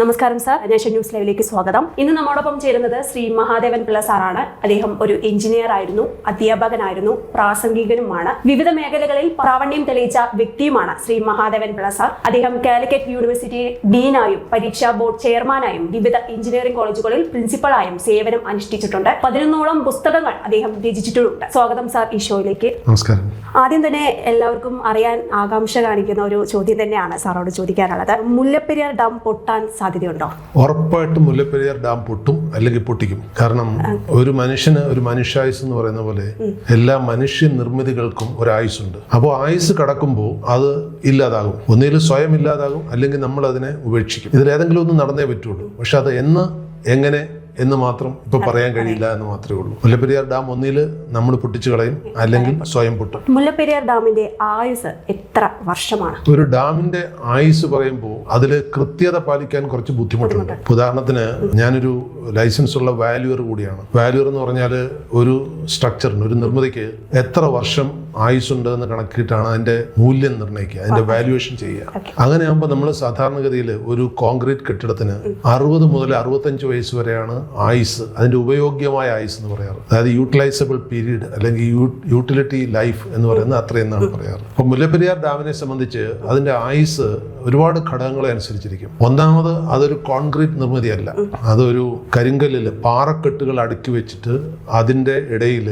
നമസ്കാരം sir. Nation news ലൈവിലേക്ക് സ്വാഗതം. ഇന്ന് നമ്മോടൊപ്പം ചേരുന്നത് ശ്രീ മഹാദേവൻ പിള്ള സാറാണ്. അദ്ദേഹം ഒരു എഞ്ചിനീയർ ആയിരുന്നു അധ്യാപകനായിരുന്നു പ്രാസംഗികനുമാണ്. വിവിധ മേഖലകളിൽ പ്രാവണ്യം തെളിയിച്ച വ്യക്തിയുമാണ് ശ്രീ മഹാദേവൻ പിള്ള സാർ. അദ്ദേഹം കാലിക്കറ്റ് യൂണിവേഴ്സിറ്റി ഡീനായും പരീക്ഷാ ബോർഡ് ചെയർമാനായും വിവിധ എഞ്ചിനീയറിംഗ് കോളേജുകളിൽ പ്രിൻസിപ്പളായും സേവനം അനുഷ്ഠിച്ചിട്ടുണ്ട്. പതിനൊന്നോളം പുസ്തകങ്ങൾ അദ്ദേഹം രചിച്ചിട്ടുണ്ട്. സ്വാഗതം സാർ ഈ ഷോയിലേക്ക്. നമസ്കാരം. ആദ്യം തന്നെ എല്ലാവർക്കും അറിയാൻ ആകാംക്ഷ കാണിക്കുന്ന ഒരു ചോദ്യം തന്നെയാണ് സാറോട് ചോദിക്കാനുള്ളത്. മുല്ലപ്പെരിയാർ ഡാം പൊട്ടാൻ സാധ്യതയുണ്ടോ? ഉറപ്പായിട്ടും മുല്ലപ്പെരിയാർ ഡാം പൊട്ടും അല്ലെങ്കിൽ പൊട്ടിക്കും. കാരണം ഒരു മനുഷ്യന് ഒരു മനുഷ്യായുസ് എന്ന് പറയുന്ന പോലെ എല്ലാ മനുഷ്യ നിർമ്മിതികൾക്കും ഒരു ആയുസ്സുണ്ട്. അപ്പോൾ ആയുസ് കടക്കുമ്പോൾ അത് ഇല്ലാതാകും. ഒന്നുകിൽ സ്വയം ഇല്ലാതാകും അല്ലെങ്കിൽ നമ്മൾ അതിനെ ഉപേക്ഷിക്കും. ഇതിൽ ഏതെങ്കിലും ഒന്ന് നടന്നേ പറ്റുള്ളൂ. പക്ഷെ അത് എന്ന് എങ്ങനെ എന്ന് മാത്രം ഇപ്പൊ പറയാൻ കഴിയില്ല എന്ന് മാത്രമേ ഉള്ളൂ. മുല്ലപ്പെരിയാർ ഡാം ഒന്നിൽ നമ്മൾ പൊട്ടിച്ചു കളയും അല്ലെങ്കിൽ സ്വയം പൊട്ടും. മുല്ലപ്പെരിയാർ ഡാമിന്റെ ആയുസ് എത്ര വർഷമാണ്? ഒരു ഡാമിന്റെ ആയുസ് പറയുമ്പോൾ അതിൽ കൃത്യത പാലിക്കാൻ കുറച്ച് ബുദ്ധിമുട്ടുണ്ട്. ഉദാഹരണത്തിന് ഞാനൊരു ലൈസൻസ് ഉള്ള വാല്യൂർ കൂടിയാണ്. വാല്യൂർ എന്ന് പറഞ്ഞാൽ ഒരു സ്ട്രക്ചറിന് ഒരു നിർമ്മിതിക്ക് എത്ര വർഷം ആയുസ് ഉണ്ട് എന്ന് കണക്കിട്ടാണ് അതിന്റെ മൂല്യം നിർണയിക്കുക അതിന്റെ വാല്യുവേഷൻ ചെയ്യുക. അങ്ങനെ ആകുമ്പോൾ നമ്മൾ സാധാരണഗതിയിൽ ഒരു കോൺക്രീറ്റ് കെട്ടിടത്തിന് അറുപത് മുതൽ അറുപത്തഞ്ച് വയസ്സ് വരെയാണ് ആയുസ് അതിന്റെ ഉപയോഗ്യമായ ആയുസ് എന്ന് പറയാറ്. അതായത് യൂട്ടിലൈസബിൾ പീരീഡ് അല്ലെങ്കിൽ യൂട്ടിലിറ്റി ലൈഫ് എന്ന് പറയുന്നത് അത്രയെന്നാണ് പറയാറ്. അപ്പോൾ മുല്ലപ്പെരിയാർ ഡാമിനെ സംബന്ധിച്ച് അതിന്റെ ആയുസ് ഒരുപാട് ഘടകങ്ങളെ അനുസരിച്ചിരിക്കും. ഒന്നാമത് അതൊരു കോൺക്രീറ്റ് നിർമ്മിതിയല്ല. അതൊരു കരിങ്കല്ലിൽ പാറക്കെട്ടുകൾ അടുക്കി വെച്ചിട്ട് അതിന്റെ ഇടയിൽ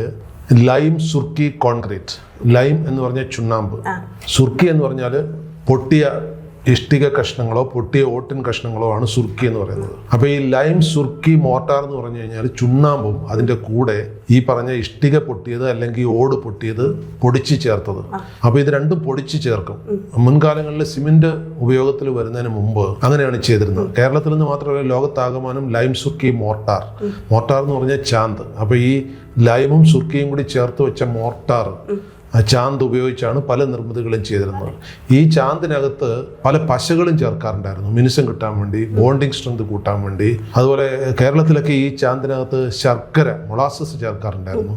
ലൈം സുർക്കി കോൺക്രീറ്റ്. ലൈം എന്ന് പറഞ്ഞാൽ ചുണ്ണാമ്പ്. സുർക്കി എന്ന് പറഞ്ഞാൽ പൊട്ടിയ ഇഷ്ടിക കഷ്ണങ്ങളോ പൊട്ടിയ ഓട്ടിൻ കഷ്ണങ്ങളോ ആണ് സുർക്കി എന്ന് പറയുന്നത്. അപ്പോൾ ഈ ലൈം സുർക്കി മോട്ടാർ എന്ന് പറഞ്ഞു കഴിഞ്ഞാൽ ചുണ്ണാമ്പും അതിന്റെ കൂടെ ഈ പറഞ്ഞ ഇഷ്ടിക പൊട്ടിയത് അല്ലെങ്കിൽ ഓട് പൊട്ടിയത് പൊടിച്ച് ചേർത്തത്. അപ്പോൾ ഇത് രണ്ടും പൊടിച്ച് ചേർക്കും. മുൻകാലങ്ങളിൽ സിമെന്റ് ഉപയോഗത്തിൽ വരുന്നതിന് മുമ്പ് അങ്ങനെയാണ് ചെയ്തിരുന്നത്. കേരളത്തിൽ നിന്ന് മാത്രമല്ല ലോകത്താകമാനം ലൈം സുർക്കി മോർട്ടാർ. മോർട്ടാർ എന്ന് പറഞ്ഞാൽ ചാന്ത്. അപ്പോൾ ഈ ലൈമും സുർക്കിയും കൂടി ചേർത്ത് വെച്ച മോർട്ടാർ ആ ചാന്ത് ഉപയോഗിച്ചാണ് പല നിർമ്മിതികളും ചെയ്തിരുന്നത്. ഈ ചാന്തിനകത്ത് പല പശകളും ചേർക്കാറുണ്ടായിരുന്നു. മിനുസം കിട്ടാൻ വേണ്ടി ബോണ്ടിങ് സ്ട്രെങ്ത് കൂട്ടാൻ വേണ്ടി. അതുപോലെ കേരളത്തിലൊക്കെ ഈ ചാന്തിനകത്ത് ശർക്കര മൊളാസസ് ചേർക്കാറുണ്ടായിരുന്നു.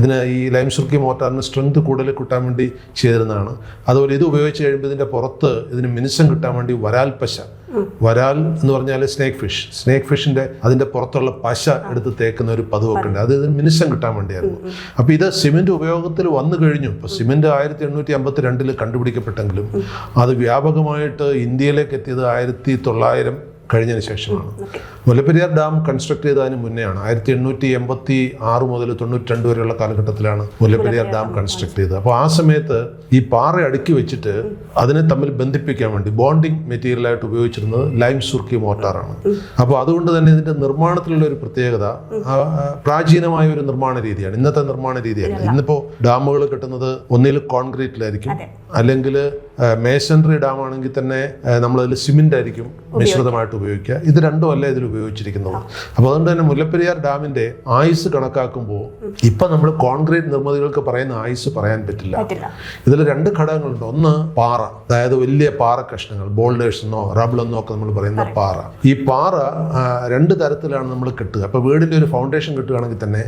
ഇതിന് ഈ ലൈം സുർക്കി മോട്ടാറിന് സ്ട്രെങ്ത് കൂടുതൽ കിട്ടാൻ വേണ്ടി ചെയ്തിരുന്നതാണ്. അതുപോലെ ഇത് ഉപയോഗിച്ച് കഴിയുമ്പോൾ ഇതിന്റെ പുറത്ത് ഇതിന് മിനുസം കിട്ടാൻ വേണ്ടി വരാൽ പശ വരാൽ എന്ന് പറഞ്ഞാൽ സ്നേക്ക് ഫിഷ് സ്നേക്ക് ഫിഷിന്റെ അതിന്റെ പുറത്തുള്ള പശ എടുത്ത് തേക്കുന്ന ഒരു പതിവൊക്കെ ഉണ്ട്. അത് മിനുസം കിട്ടാൻ വേണ്ടിയായിരുന്നു. അപ്പൊ ഇത് സിമെന്റ് ഉപയോഗത്തിൽ വന്നു കഴിഞ്ഞു. ഇപ്പൊ സിമെന്റ് ആയിരത്തി എണ്ണൂറ്റി അമ്പത്തി രണ്ടിൽ കണ്ടുപിടിക്കപ്പെട്ടെങ്കിലും അത് വ്യാപകമായിട്ട് ഇന്ത്യയിലേക്ക് എത്തിയത് ആയിരത്തി തൊള്ളായിരം കഴിഞ്ഞതിന് ശേഷമാണ്. മുല്ലപ്പെരിയാർ ഡാം കൺസ്ട്രക്ട് ചെയ്തതിന് മുന്നെയാണ് ആയിരത്തി എണ്ണൂറ്റി എൺപത്തി ആറ് മുതൽ തൊണ്ണൂറ്റി രണ്ട് വരെയുള്ള കാലഘട്ടത്തിലാണ് മുല്ലപ്പെരിയാർ ഡാം കൺസ്ട്രക്ട് ചെയ്തത്. അപ്പോൾ ആ സമയത്ത് ഈ പാറ അടുക്കി വെച്ചിട്ട് അതിനെ തമ്മിൽ ബന്ധിപ്പിക്കാൻ വേണ്ടി ബോണ്ടിങ് മെറ്റീരിയലായിട്ട് ഉപയോഗിച്ചിരുന്നത് ലൈം സുർക്കി മോട്ടാറാണ് അപ്പോൾ അതുകൊണ്ട് തന്നെ ഇതിന്റെ നിർമ്മാണത്തിലുള്ള ഒരു പ്രത്യേകത പ്രാചീനമായ ഒരു നിർമ്മാണ രീതിയാണ്. ഇന്നത്തെ നിർമ്മാണ രീതിയല്ല. ഇന്നിപ്പോൾ ഡാമുകൾ കെട്ടുന്നത് ഒന്നിൽ കോൺക്രീറ്റിലായിരിക്കും അല്ലെങ്കിൽ മേസൺറി ഡാം ആണെങ്കിൽ തന്നെ നമ്മളതിൽ സിമെന്റ് ആയിരിക്കും മിശ്രിതമായിട്ട് ഉപയോഗിക്കുക. ഇത് രണ്ടും അല്ല ഇതിൽ ഉപയോഗിച്ചിരിക്കുന്നത്? അപ്പോൾ അതുകൊണ്ട് തന്നെ മുല്ലപ്പെരിയാർ ഡാമിന്റെ ആയുസ് കണക്കാക്കുമ്പോൾ ഇപ്പൊ നമ്മൾ കോൺക്രീറ്റ് നിർമ്മിതികൾക്ക് പറയുന്ന ആയുസ് പറയാൻ പറ്റില്ല. ഇതിൽ രണ്ട് ഘടകങ്ങളുണ്ട്. ഒന്ന് പാറ അതായത് വലിയ പാറ കഷ്ണങ്ങൾ ബോൾഡേഴ്സ് എന്നോ റബിൾ എന്നോ ഒക്കെ നമ്മൾ പറയുന്ന പാറ. ഈ പാറ രണ്ട് തരത്തിലാണ് നമ്മൾ കിട്ടുക. അപ്പോൾ വീടിന്റെ ഒരു ഫൗണ്ടേഷൻ കിട്ടുകയാണെങ്കിൽ തന്നെ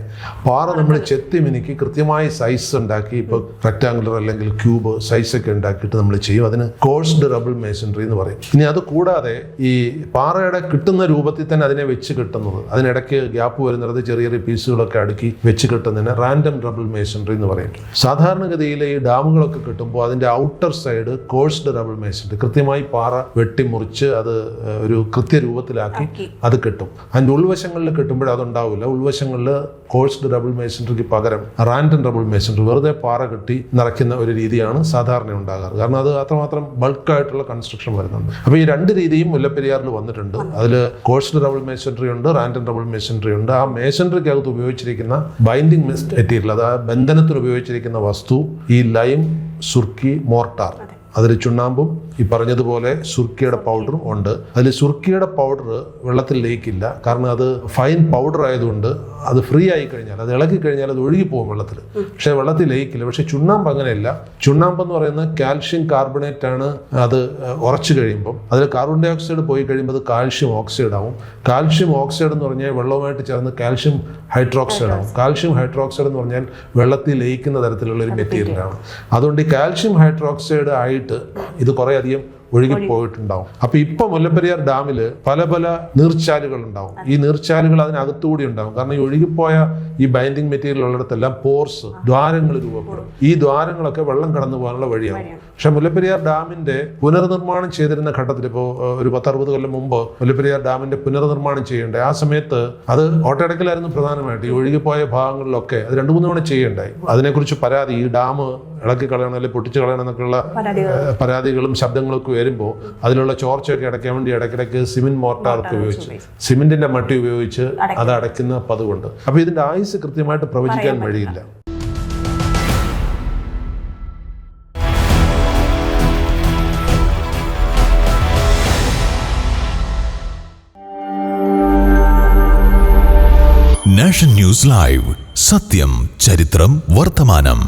പാറ നമ്മൾ ചെത്തി മിനുക്കി കൃത്യമായ സൈസ് ഉണ്ടാക്കി ഇപ്പോൾ റെക്ടാങ്കുലർ അല്ലെങ്കിൽ ക്യൂബ് സൈസ് ഒക്കെ ഉണ്ടാക്കിയിട്ട് നമ്മൾ ചെയ്യും. അതിന് കോഴ്സ്ഡ് റബിൾ മേസൺറി എന്ന് പറയും. ഇനി അത് കൂടാതെ ഈ പാറയുടെ കിട്ടുന്ന രൂപത്തിൽ തന്നെ അതിനെ വെച്ച് കിട്ടുന്നത് അതിനിടയ്ക്ക് ഗ്യാപ്പ് വരുന്നത് ചെറിയ ചെറിയ പീസുകളൊക്കെ അടുക്കി വെച്ച് കിട്ടുന്നതിന് റാൻഡം റബിൾ മേസൺറി എന്ന് പറയും. സാധാരണഗതിയിൽ ഈ ഡാമുകളൊക്കെ കിട്ടുമ്പോൾ അതിന്റെ outer side coursed rubble masonry കൃത്യമായി പാറ വെട്ടിമുറിച്ച് അത് ഒരു കൃത്യരൂപത്തിലാക്കി അത് കിട്ടും. അതിന്റെ ഉൾവശങ്ങളിൽ കെട്ടുമ്പോൾ അതുണ്ടാവില്ല. ഉൾവശങ്ങളിൽ കോഴ്സ്ഡ് റബിൾ മേസൺറിക്ക് പകരം റാൻഡം റബിൾ മേസൺറി വെറുതെ പാറ കെട്ടി നിറയ്ക്കുന്ന ഒരു രീതിയാണ് സാധാരണ ഉണ്ടാകാറ്. കാരണം അത് അത്രമാത്രം ബൾക്കായിട്ടുള്ള കൺസ്ട്രക്ഷൻ വരുന്നുണ്ട്. അപ്പോൾ ഈ രണ്ട് രീതിയും മുല്ലപ്പെരിയാറിൽ വന്നിട്ടുണ്ട്. അതിൽ കോഴ്സ്ഡ് ഡബിൾ മെഷീനറി ഉണ്ട് റാൻഡം ഡബിൾ മെഷീനറി ഉണ്ട്. ആ മേസൺറിക്കകത്ത് ഉപയോഗിച്ചിരിക്കുന്ന ബൈൻഡിങ് മെറ്റീരിയൽ അതായത് ബന്ധനത്തിന് ഉപയോഗിച്ചിരിക്കുന്ന വസ്തു ഈ ലൈം സുർക്കി മോർട്ടാർ അതിൽ ചുണ്ണാമ്പും ഈ പറഞ്ഞതുപോലെ സുർക്കിയുടെ പൗഡറും ഉണ്ട്. അതിൽ സുർക്കിയുടെ പൗഡർ വെള്ളത്തിൽ ലയിക്കില്ല. കാരണം അത് ഫൈൻ പൗഡർ ആയതുകൊണ്ട് അത് ഫ്രീ ആയി കഴിഞ്ഞാൽ അത് ഇളക്കി കഴിഞ്ഞാൽ അത് ഒഴുകി പോകും വെള്ളത്തിൽ പക്ഷേ വെള്ളത്തിൽ ലയിക്കില്ല. പക്ഷേ ചുണ്ണാമ്പ് അങ്ങനെയല്ല. ചുണ്ണാമ്പ് എന്ന് പറയുന്നത് കാൽഷ്യം കാർബണേറ്റ് ആണ് അത് ഉറച്ചു കഴിയുമ്പം. അതിൽ കാർബൺ ഡൈ ഓക്സൈഡ് പോയി കഴിയുമ്പോൾ അത് കാൽഷ്യം ഓക്സൈഡ് ആവും. കാൽഷ്യം ഓക്സൈഡ് എന്ന് പറഞ്ഞാൽ വെള്ളവുമായിട്ട് ചേർന്ന് കാൽഷ്യം ഹൈഡ്രോക്സൈഡ് ആവും. കാൽഷ്യം ഹൈഡ്രോക്സൈഡ് എന്ന് പറഞ്ഞാൽ വെള്ളത്തിൽ ലയിക്കുന്ന തരത്തിലുള്ള ഒരു മെറ്റീരിയലാണ്. അതുകൊണ്ട് ഈ കാൽഷ്യം ഹൈഡ്രോക്സൈഡ് ആയിട്ട് ഇത് കുറേ അധികം ഒഴുകി. പോയിട്ടുണ്ടാവും. അപ്പൊ ഇപ്പൊ മുല്ലപ്പെരിയാർ ഡാമിൽ പല പല നീർച്ചാലുകൾ ഉണ്ടാവും ഈ നീർച്ചാലുകൾ അതിനകത്തുകൂടി ഉണ്ടാവും. കാരണം ഈ ഒഴുകിപ്പോയ ഈ ബൈൻഡിങ് മെറ്റീരിയൽ ഉള്ളിടത്തെല്ലാം പോർസ് ദ്വാരങ്ങൾ രൂപപ്പെടും. ഈ ദ്വാരങ്ങളൊക്കെ വെള്ളം കടന്നു പോകാനുള്ള വഴിയാവും. പക്ഷെ മുല്ലപ്പെരിയാർ ഡാമിന്റെ പുനർനിർമ്മാണം ചെയ്തിരുന്ന ഘട്ടത്തിൽ ഇപ്പോൾ ഒരു പത്തറുപത് കൊല്ലം മുമ്പ് മുല്ലപ്പെരിയാർ ഡാമിന്റെ പുനർനിർമ്മാണം ചെയ്യേണ്ടത് ആ സമയത്ത് അത് ഓട്ടടക്കലായിരുന്നു പ്രധാനമായിട്ട്. ഈ ഒഴുകിപ്പോയ ഭാഗങ്ങളിലൊക്കെ അത് രണ്ടു മൂന്ന് തവണ ചെയ്യേണ്ടായി. അതിനെക്കുറിച്ച് പരാതി ഈ ഡാം ഇളക്കി കളയണം അല്ലെങ്കിൽ പൊട്ടിച്ച് കളയണം എന്നൊക്കെയുള്ള പരാതികളും ശബ്ദങ്ങളൊക്കെ വരുമ്പോൾ അതിലുള്ള ചോർച്ചയൊക്കെ അടയ്ക്കാൻ വേണ്ടി ഇടയ്ക്കിടയ്ക്ക് സിമെന്റ് മോർട്ടാർക്ക് ഉപയോഗിച്ച് സിമെന്റിന്റെ മട്ടി ഉപയോഗിച്ച് അത് അടയ്ക്കുന്ന പതിവുണ്ട്. അപ്പൊ ഇതിന്റെ ആയുസ് കൃത്യമായിട്ട് പ്രവചിക്കാൻ വഴിയില്ല. Nation news live. സത്യം ചരിത്രം വർത്തമാനം.